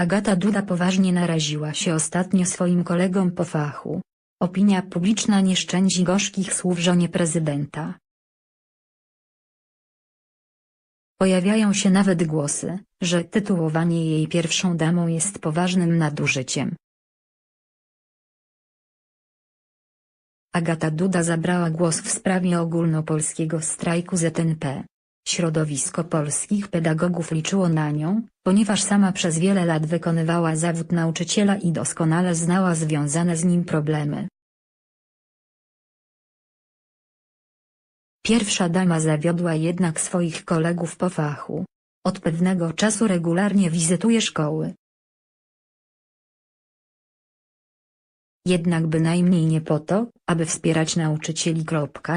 Agata Duda poważnie naraziła się ostatnio swoim kolegom po fachu. Opinia publiczna nie szczędzi gorzkich słów żonie prezydenta. Pojawiają się nawet głosy, że tytułowanie jej pierwszą damą jest poważnym nadużyciem. Agata Duda zabrała głos w sprawie ogólnopolskiego strajku ZNP. Środowisko polskich pedagogów liczyło na nią, ponieważ sama przez wiele lat wykonywała zawód nauczyciela i doskonale znała związane z nim problemy. Pierwsza dama zawiodła jednak swoich kolegów po fachu. Od pewnego czasu regularnie wizytuje szkoły. Jednak bynajmniej nie po to, aby wspierać nauczycieli.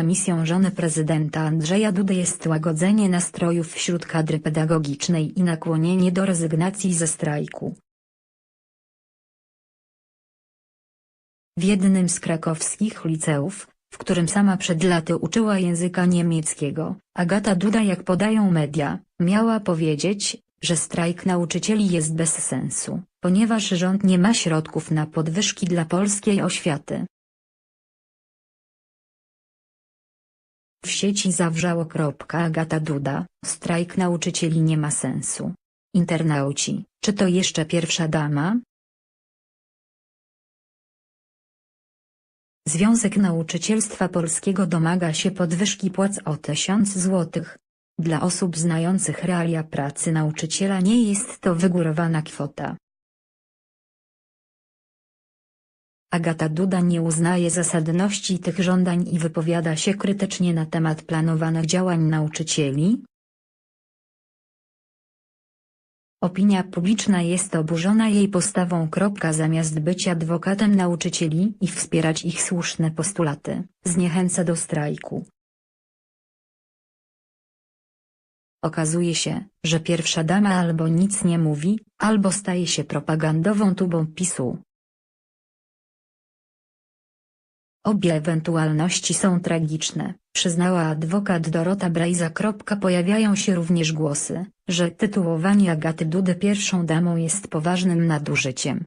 Misją żony prezydenta Andrzeja Dudy jest łagodzenie nastrojów wśród kadry pedagogicznej i nakłonienie do rezygnacji ze strajku. W jednym z krakowskich liceów, w którym sama przed laty uczyła języka niemieckiego, Agata Duda jak podają media, miała powiedzieć, że strajk nauczycieli jest bez sensu, ponieważ rząd nie ma środków na podwyżki dla polskiej oświaty. W sieci zawrzało. Agata Duda, strajk nauczycieli nie ma sensu. Internauci, czy to jeszcze pierwsza dama? Związek Nauczycielstwa Polskiego domaga się podwyżki płac o 1000 złotych. Dla osób znających realia pracy nauczyciela nie jest to wygórowana kwota. Agata Duda nie uznaje zasadności tych żądań i wypowiada się krytycznie na temat planowanych działań nauczycieli, Opinia publiczna jest oburzona jej postawą. Zamiast być adwokatem nauczycieli i wspierać ich słuszne postulaty, zniechęca do strajku. Okazuje się, że pierwsza dama albo nic nie mówi, albo staje się propagandową tubą PiSu. Obie ewentualności są tragiczne, przyznała adwokat Dorota Brejza. Pojawiają się również głosy, że tytułowanie Agaty Dudy pierwszą damą jest poważnym nadużyciem.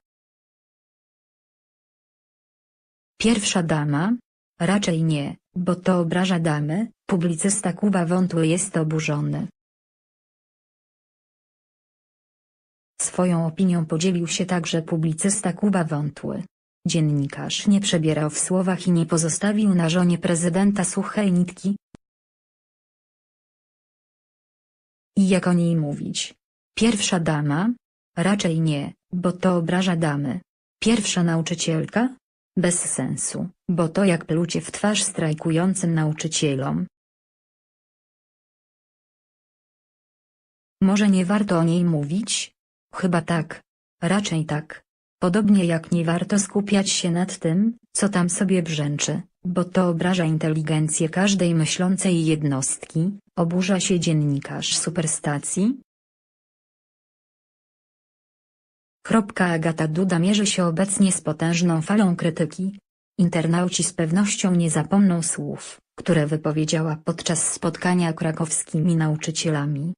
Pierwsza dama? Raczej nie, bo to obraża damy, publicysta Kuba Wątły jest oburzony. Swoją opinią podzielił się także publicysta Kuba Wątły. Dziennikarz nie przebierał w słowach i nie pozostawił na żonie prezydenta suchej nitki. I jak o niej mówić? Pierwsza dama? Raczej nie, bo to obraża damy. Pierwsza nauczycielka? Bez sensu, bo to jak plucie w twarz strajkującym nauczycielom. Może nie warto o niej mówić? Chyba tak. Raczej tak. Podobnie jak nie warto skupiać się nad tym, co tam sobie brzęczy, bo to obraża inteligencję każdej myślącej jednostki, oburza się dziennikarz superstacji. Agata Duda mierzy się obecnie z potężną falą krytyki. Internauci z pewnością nie zapomną słów, które wypowiedziała podczas spotkania krakowskimi nauczycielami.